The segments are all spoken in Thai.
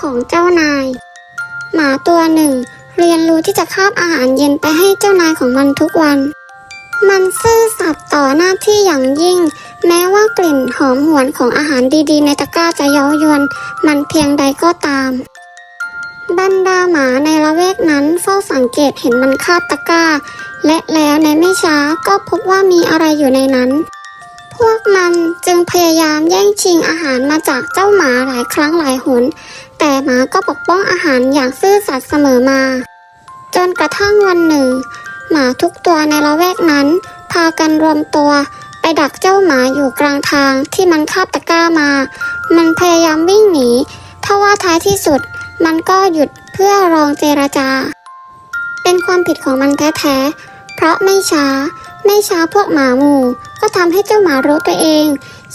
ของเจ้านาย หมาตัวหนึ่ง เรียนรู้ที่จะคาบอาหารเย็นไปให้เจ้านายของมันทุกวัน มันซื่อสัตย์ต่อหน้าที่อย่างยิ่ง แม้ว่ากลิ่นหอมหวนของอาหารดีๆ ในตะกร้าจะเย้ายวน มันเพียงใดก็ตาม บรรดาหมาในละแวกนั้นเฝ้าสังเกตเห็นมันคาบตะกร้า และแล้วในไม่ช้าก็พบว่ามีอะไรอยู่ในนั้นพวกมันจึงพยายามแย่งชิงอาหารมาจากเจ้าหมาหลายครั้งหลายหน แต่หมาก็ปกป้องอาหารอย่างซื่อสัตย์เสมอมา จนกระทั่งวันหนึ่ง หมาทุกตัวในละแวกนั้น พากันรวมตัว ไปดักเจ้าหมาอยู่กลางทางที่มันคาบตะกร้ามา มันพยายามวิ่งหนีทว่าท้ายที่สุด มันก็หยุดเพื่อรองเจรจา เป็นความผิดของมันแท้ๆ เพราะไม่ช้า ไม่ช้าพวกหมาหมู่ ก็ทำให้เจ้าหมารู้ตัวเอง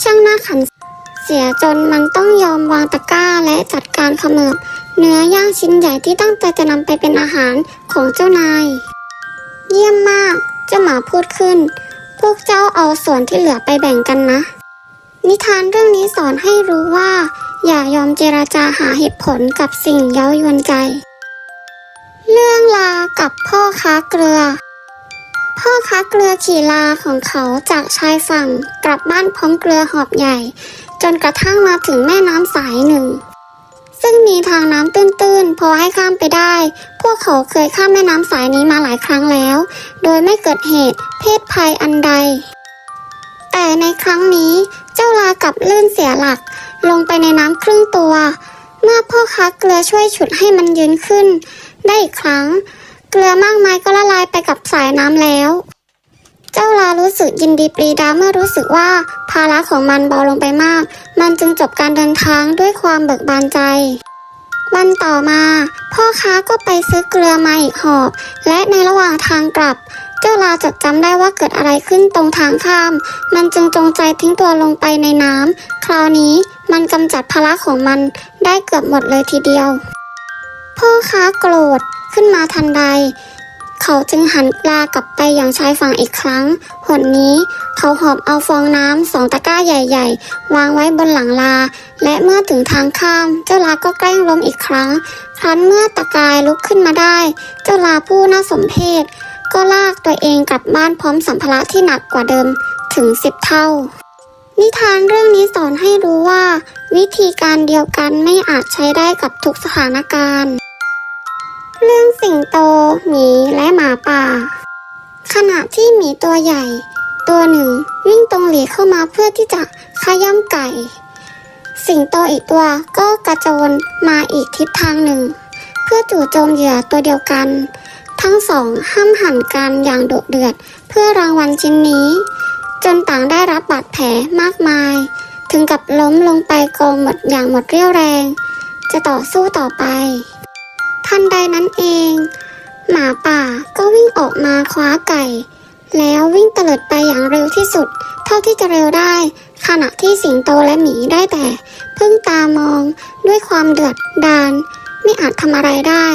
ช่างน่าขัน เสียจนมันต้องยอมวางตะกร้าและจัดการขมือบเนื้อย่างชิ้นใหญ่ที่ตั้งใจจะนำไปเป็นอาหารของเจ้านาย เยี่ยมมาก เจ้าหมาพูดขึ้น พวกเจ้าเอาส่วนที่เหลือไปแบ่งกันนะ นิทานเรื่องนี้สอนให้รู้ว่า อย่ายอมเจราจาหาเหตุผลกับสิ่งเย้ายวนใจ เรื่องลากับพ่อค้าเกลือ พ่อค้าเกลือขี่ลาของเขาจากชายฝั่งกลับบ้านพร้อมเกลือหอบใหญ่ จนกระทั่งมาถึงแม่น้ำสายหนึ่ง ซึ่งมีทางน้ำตื้นๆ พอให้ข้ามไปได้ พวกเขาเคยข้ามแม่น้ำสายนี้มาหลายครั้งแล้ว โดยไม่เกิดเหตุเพศภัยอันใด แต่ในครั้งนี้เจ้าลากับลื่นเสียหลัก ลงไปในน้ำครึ่งตัว เมื่อพ่อค้าเกลือช่วยฉุดให้มันยืนขึ้น ได้อีกครั้ง เกลือมากมายก็ละลายไปกับสายน้ำแล้ว เจ้าลารู้สึกยินดีปรีดาเมื่อรู้สึกว่า ภาระของมันเบาลงไปมาก มันจึงจบการเดินทางด้วยความเบิกบานใจ วันต่อมา พ่อค้าก็ไปซื้อเกลือมาอีกหอบ และในระหว่างทางกลับ เจ้าลาจดจำได้ว่าเกิดอะไรขึ้นตรงทางข้าม มันจึงจงใจทิ้งตัวลงไปในน้ำคราวนี้มันกำจัดภาระของมันได้เกือบหมดเลยทีเดียว พ่อค้าโกรธขึ้นมาทันใด เขาจึงหันปลากลับไปยังชายฝั่งอีกครั้ง หนนี้ เขาหอบเอาฟองน้ำสองตะกร้าใหญ่ๆ วางไว้บนหลังลา และเมื่อถึงทางข้าม เจ้าลาก็แกล้งล้มอีกครั้ง ครั้นเมื่อตะกายลุกขึ้นมาได้ เจ้าลาผู้น่าสมเพชก็ลากตัวเองกลับบ้านพร้อมสัมภาระที่หนักกว่าเดิมถึงสิบเท่า นิทานเรื่องนี้สอนให้รู้ว่า วิธีการเดียวกันไม่อาจใช้ได้กับทุกสถานการณ์ เรื่องสิงโต หมีและหมาป่า ขณะที่หมีตัวใหญ่ ตัวหนึ่งวิ่งตรงหลีเข้ามาเพื่อที่จะขย้ำไก่ สิงโตอีกตัวก็กระโจนมาอีกทิศทางหนึ่ง เพื่อจู่โจมเหยื่อตัวเดียวกัน ทั้งสองห้ามหันกันอย่างโดุเดือด เพื่อรางวัลชิ้นนี้ จนต่างได้รับบาดแผลมากมาย ถึงกับล้มลงไปกองหมดอย่างหมดเรี่ยวแรง จะต่อสู้ต่อไป ทันใดนั้นเอง หมาป่าก็วิ่งออกมาคว้าไก่ แล้ววิ่งเตลิดไปอย่างเร็วที่สุด เท่าที่จะเร็วได้ ขณะที่สิงโตและหมีได้แต่พึ่งตามองด้วยความเดือดดาลไม่อาจทำอะไรได้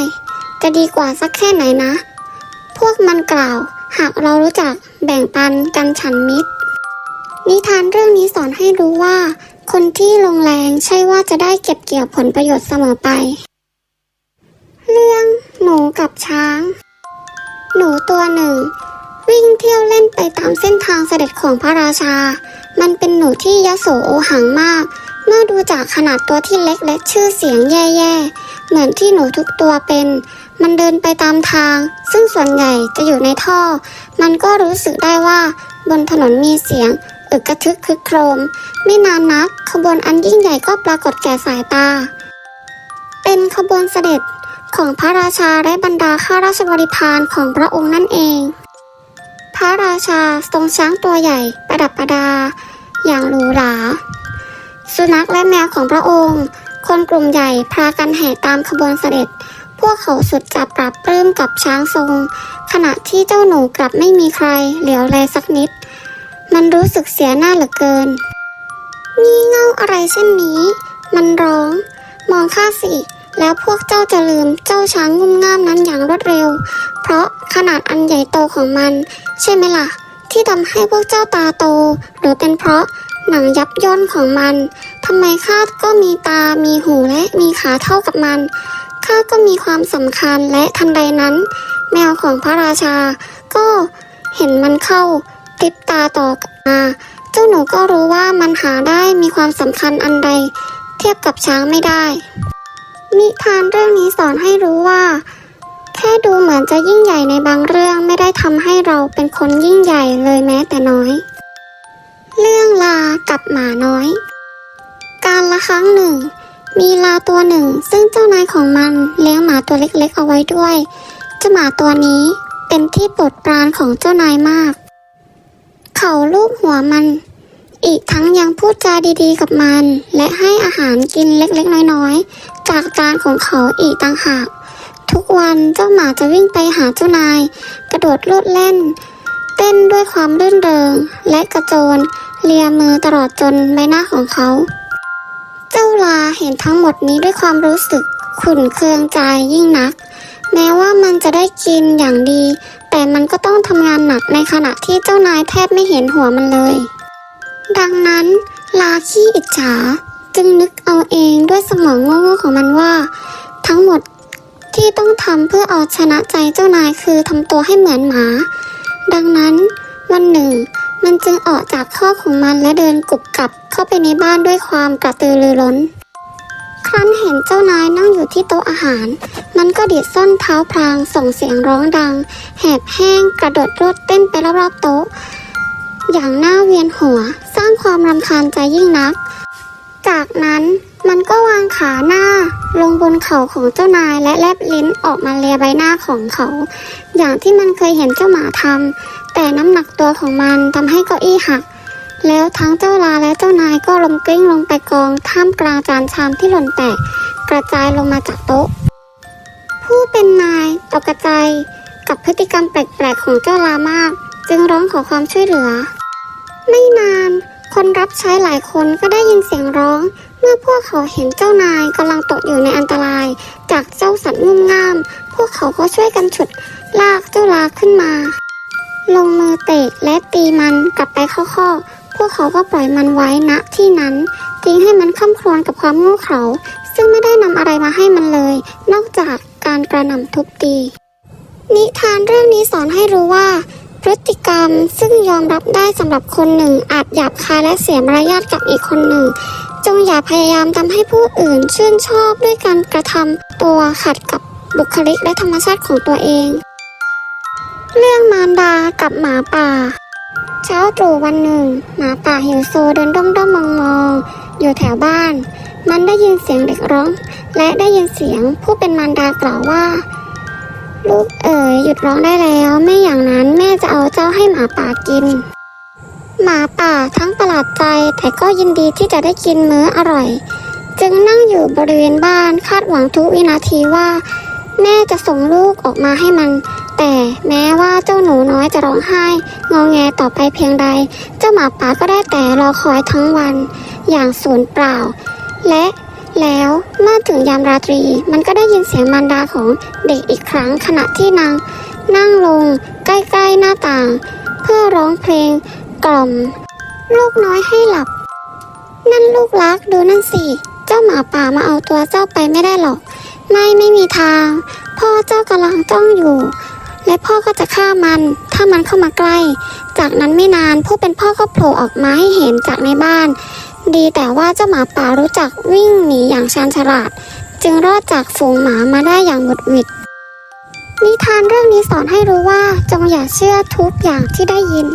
จะดีกว่าสักแค่ไหนนะ พวกมันกล่าว หากเรารู้จักแบ่งปันกันฉันมิตร นิทานเรื่องนี้สอนให้รู้ว่า คนที่ลงแรงใช่ว่าจะได้เก็บเกี่ยวผลประโยชน์เสมอไป เรื่องหนูกับช้าง หนูตัวหนึ่ง วิ่งเที่ยวเล่นไปตามเส้นทางเสด็จของพระราชา มันเป็นหนูที่ยโสโอหังมาก เมื่อดูจากขนาดตัวที่เล็กและชื่อเสียงแย่ๆ เหมือนที่หนูทุกตัวเป็น มันเดินไปตามทาง ซึ่งส่วนใหญ่จะอยู่ในท่อ มันก็รู้สึกได้ว่าบนถนนมีเสียงอึกกระทึกคึกโครม ไม่นานนักขบวนอันยิ่งใหญ่ก็ปรากฏแก่สายตา เป็นขบวนเสด็จ ของพระราชาและบรรดาข้าราชบริพารของพระองค์นั่นเอง พระราชาทรงช้างตัวใหญ่ประดับประดา อย่างหรูหรา สุนัขและแมวของพระองค์ คนกลุ่มใหญ่พากันแห่ตามขบวนเสด็จ พวกเขาสุดจะปรับปลื้มกับช้างทรง ขณะที่เจ้าหนูกลับไม่มีใครเหลียวแลสักนิด มันรู้สึกเสียหน้าเหลือเกินงี่เง่าอะไรเช่นนี้ มันร้อง มองข้าสิ แล้วพวกเจ้าจะลืมเจ้าช้างงุ่มง่ามนั้นอย่างรวดเร็ว เพราะขนาดอันใหญ่โตของมัน ใช่ไหมล่ะ ที่ทำให้พวกเจ้าตาโต หรือเป็นเพราะหนังยับย่นของมันทำไมข้าก็มีตา มีหูและมีขาเท่ากับมัน ข้าก็มีความสำคัญและทันใดนั้น แมวของพระราชา ก็เห็นมันเข้าติบตาต่อกลับมาเจ้าหนูก็รู้ว่ามันหาได้มีความสำคัญอันใด เทียบกับช้างไม่ได้ นิทานเรื่องนี้สอนให้รู้ว่า แค่ดูเหมือนจะยิ่งใหญ่ในบางเรื่องไม่ได้ทำให้เราเป็นคนยิ่งใหญ่เลยแม้แต่น้อย เรื่องลากับหมาน้อย การละครั้งหนึ่ง มีลาตัวหนึ่ง ซึ่งเจ้านายของมันเลี้ยงหมาตัวเล็กๆ เอาไว้ด้วยเจ้าหมาตัวนี้เป็นที่โปรดปรานของเจ้านายมาก เขาลูบหัวมัน อีกทั้งยังพูดจาดีๆกับมัน และให้อาหารกินเล็กๆ น้อยๆ จากจานของเขาอีกต่างหาก ทุกวันเจ้าหมาจะวิ่งไปหาเจ้านาย กระโดดโลดเล่น เต้นด้วยความรื่นเริง และกระโจนเลียมือตลอดจนใบหน้าของเขา เจ้าลาเห็นทั้งหมดนี้ด้วยความรู้สึกขุ่นเคืองใจยิ่งนัก แม้ว่ามันจะได้กินอย่างดี แต่มันก็ต้องทำงานหนักในขณะที่เจ้านายแทบไม่เห็นหัวมันเลย ดังนั้นลาขี้อิจฉาจึงนึกเอาเองด้วยสมองโง่ๆของมันว่า ทั้งหมดที่ต้องทำเพื่อเอาชนะใจเจ้านายคือทำตัวให้เหมือนหมา ดังนั้นวันหนึ่ง มันจึงออกจากข้อของมันและเดินกุบกับเข้าไปในบ้านด้วยความกระตือรือร้น ครั้นเห็นเจ้านายนั่งอยู่ที่โต๊ะอาหาร มันก็ดีดส้นเท้าพลางส่งเสียงร้องดัง แหบแห้งกระโดดโลดเต้นไปรอบๆโต๊ะ อย่างหน่าเวียนหัว สร้างความรำคาญใจยิ่งนัก จากนั้นมันก็วางขาหน้า ลงบนเข่าของเจ้านายและแลบลิ้นออกมาเลียใบหน้าของเขา อย่างที่มันเคยเห็นเจ้าหมาทำแต่น้ำหนักตัวของมันทำให้เก้าอี้หัก แล้วทั้งเจ้าลาและเจ้านายก็ล้มกลิ้งลงไปกองท่ามกลางจานชามที่หล่นแตกกระจายลงมาจากโต๊ะ ผู้เป็นนายตกกระจกับพฤติกรรมแปลกๆของเจ้าลามาก จึงร้องขอความช่วยเหลือ ไม่นาน คนรับใช้หลายคนก็ได้ยินเสียงร้อง เมื่อพวกเขาเห็นเจ้านายกำลังตกอยู่ในอันตราย จากเจ้าสัตว์งุ่มง่าม พวกเขาก็ช่วยกันฉุด ลากเจ้าลาขึ้นมา ลงมือเตะและตีมันกลับไปเข้าข้อพวกเขาก็ปล่อยมันไว้ณที่นั้นทิ้งให้มันข้ามครวญกับความโง่เขลาซึ่งไม่ได้นำอะไรมาให้มันเลย นอกจากการกระหน่ำทุบตี นิทานเรื่องนี้สอนให้รู้ว่า พฤติกรรมซึ่งยอมรับได้สำหรับคนหนึ่ง อาจหยาบคายและเสียมารยาทกับอีกคนหนึ่ง จงอย่าพยายามทำให้ผู้อื่นชื่นชอบด้วยการกระทำตัวขัดกับบุคลิกและธรรมชาติของตัวเอง เรื่องมารดากับหมาป่า เช้าตรู่วันหนึ่ง หมาป่าหิวโซเดินด้อมด้อมมองมองๆอยู่แถวบ้าน มันได้ยินเสียงเด็กร้อง และได้ยินเสียงผู้เป็นมารดากล่าวว่า ลูก ยหยุดร้องได้แล้วไม่อย่างนั้นแม่จะเอาเจ้าให้หมาป่ากิน หมาป่าทั้งประหลาดใจแต่ก็ยินดีที่จะได้กินมื้ออร่อย จึงนั่งอยู่บริเวณบ้านคาดหวังทุกวินาทีว่า แม่จะส่งลูกออกมาให้มัน แต่แม้ว่าเจ้าหนูน้อยจะร้องไห้งอแงต่อไปเพียงใด เจ้าหมาป่าก็ได้แต่รอคอยทั้งวัน อย่างสูญเปล่า และ แล้วเมื่อถึงยามราตรีมันก็ได้ยินเสียงมารดาของเด็กอีกครั้งขณะที่นาง นั่งลงใกล้ๆหน้าต่าง เพื่อร้องเพลงกล่อม ลูกน้อยให้หลับ นั่นลูกรักดูนั่นสิ เจ้าหมาป่ามาเอาตัวเจ้าไปไม่ได้หรอก ไม่ไม่มีทาง พ่อเจ้ากำลังจ้องอยู่ และพ่อก็จะฆ่ามัน ถ้ามันเข้ามาใกล้ จากนั้นไม่นานผู้เป็นพ่อก็โผล่ออกมาให้เห็นจากในบ้าน ดีแต่ว่าเจ้าหมาป่ารู้จักวิ่งหนีอย่างชาญฉลาด จึงรอดจากฝูงหมามาได้อย่างหวุดหวิด นิทานเรื่องนี้สอนให้รู้ว่าจงอย่าเชื่อทุกอย่างที่ได้ยิน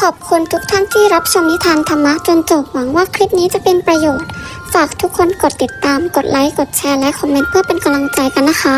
ขอบคุณทุกท่านที่รับชมนิทานธรรมะจนจบหวังว่าคลิปนี้จะเป็นประโยชน์ ฝากทุกคนกดติดตามกดไลค์กดแชร์และคอมเมนต์เพื่อเป็นกำลังใจกันนะคะ